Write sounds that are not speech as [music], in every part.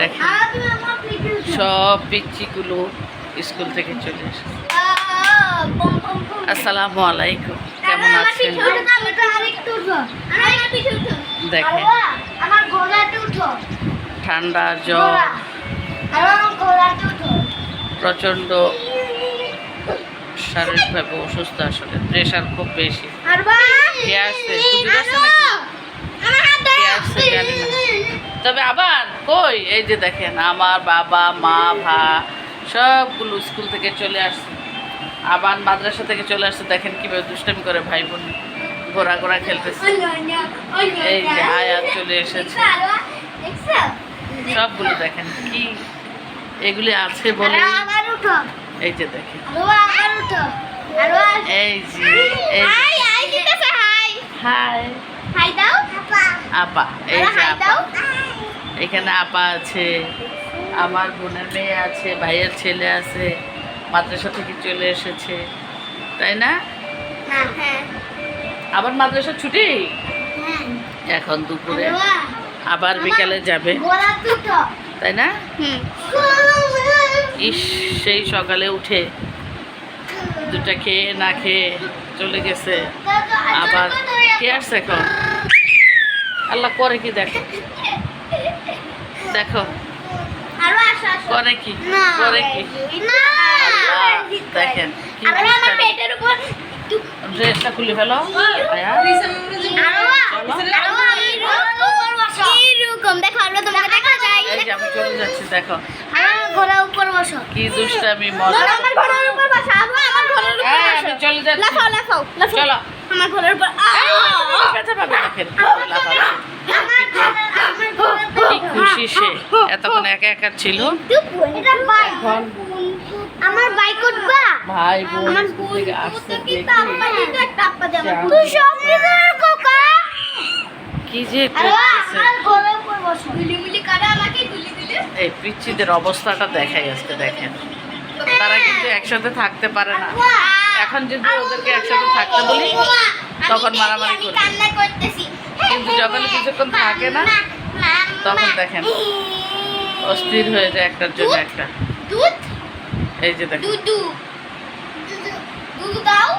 দেখেন। সব পিচ্চিগুলো স্কুল থেকে চলে এসেছে। আসসালামু আলাইকুম। কেমন আছেন? দেখেন। ঠান্ডা জ্বর। প্রচণ্ড শারীরিকভাবে অসুস্থ আসলে। প্রেশার খুব বেশি। কে আসছে? কে আসছে জানি না। তবে আবার কই? এই যে দেখেন আমার বাবা মা ভা সবগুলো স্কুল থেকে চলে আসছে। আবার মাদ্রাসা থেকে চলে আসছে দেখেন কীভাবে দুষ্টামি করে ভাই বোন ঘোরা ঘোরা খেলতেছে। এই যে আয়াত চলে এসেছে। সবগুলো দেখেন কি এগুলি আছে বলে এই যে দেখেন। এই যে এই হাই হাই দাও। আপা এই যে আপা। এখানে আপা আছে আমার বোনের মেয়ে আছে ভাইয়ের ছেলে আছে মাদ্রাসা থেকে চলে এসেছে তাই না? হ্যাঁ। আবার মাদ্রাসা ছুটি? হ্যাঁ। এখন দুপুরে। আবার বিকালে যাবে। তাই না? ইস সেই সকালে উঠে দুটা খেয়ে না খেয়ে চলে গেছে। আবার কে আসছে এখন? আল্লাহ করে কি দেখো? দেখো। করে কি? করে। কি দেখেন ড্রেসটা খুলে ফেলো। দেখো আমরা তোমাকে দেখা যায় এই যে আমি চলে যাচ্ছি দেখো। আমার ঘোড়ার উপর বসো। কি দুষ্টামি মজা। আমার ঘোড়ার উপর বসো। আমার ঘোড়ার উপর হ্যাঁ, বসো। চলে যাচ্ছি। লাফাও লাফাও লাফাও। চলো। আমার ঘোড়ার উপর ব্যথা পাবে দেখেন লাফাচ্ছে। আমার ঘোড়া- আমার ঘোড়ার উপর কি খুশি সে এতক্ষণ একা একা ছিল? আমার বাইক উঠবা ভাই বোন আমার। তুই সব কোকা কি যে এই পিচ্ছিদের অবস্থাটা দেখাই আজকে দেখেন। তারা কিন্তু একসাথে থাকতে পারে না। এখন যদি ওদেরকে একসাথে থাকতে বলি তখন মারামারি করবে। কিন্তু যখন কিছুক্ষণ থাকে না তখন দেখেন অস্থির হয়ে যায় একটার জন্য একটা। দুধ? এই যে দেখেন। দুধু দাও।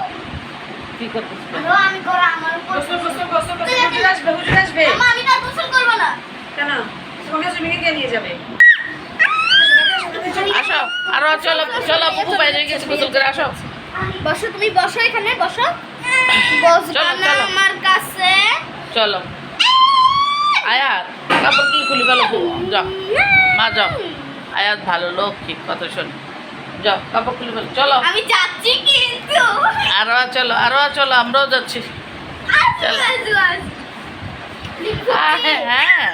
কি করতেছে আমি ঘোড়া আমার উপর গোসল গোসল গোসল গোসল আসবে হুজুর আসবে। আমি তো গোসল করব না। কেন? তোমাকে সুইমিং দিয়ে নিয়ে যাবে? আসো আরও চলো চলো বুকু বাইরে গেছে গোসল করে আসো। বসো তুমি বসো এখানে বসো। বসবা না। আমার কাছে। চলো। আয়াত কাপড় কি খুলে ফেলো। যাও। মা যাও। আয়াত ভালো লোক কি কথা শোন। যাও কাপড় খুলে ফেলো। চলো। আমি যাচ্ছি কিন্তু। আরও চলো আরও চলো আমরাও যাচ্ছি। হ্যাঁ হ্যাঁ।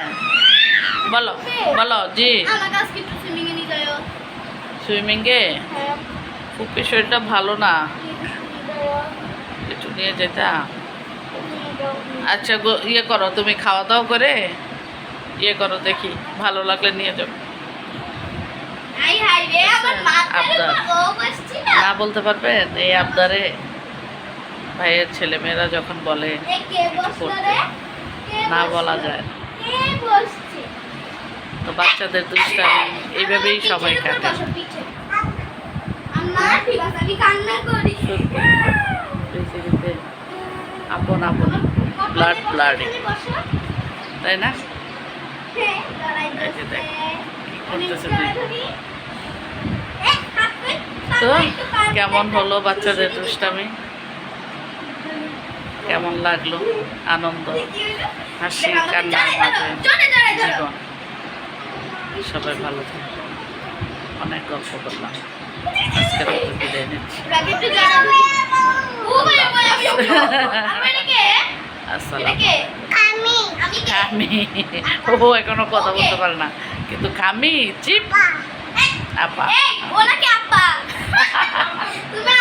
বলো বলো জি। কাছে সুইমিংয়ে হ্যাঁ। খুব শরীরটা ভালো না। একটু নিয়ে যেতা। আচ্ছা গো- ইয়ে করো তুমি খাওয়া দাওয়া করে ইয়ে করো দেখি ভালো লাগলে নিয়ে মাথার আবদার। না। বলতে পারবেন এই আবদারে ভাইয়ের ছেলেমেয়েরা যখন বলে না বলা যায় তো বাচ্চাদের দুষ্টামি এইভাবেই সবাই কাটে। আপন আপন। ব্লাড ব্লাডে তাই না? তো কেমন হলো বাচ্চাদের দুষ্টামি? কেমন লাগল? আনন্দ? হাসি কান্নার মাঝে। জীবন? সবাই ভালো থাকে। অনেক গল্প করলাম। আজকের মতো বিদায় নিচ্ছি। [laughs] আসসালাম? খামি। ও এখনও কথা বলতে পারে না। কিন্তু খামি চিপ। আপা। [laughs] তুমি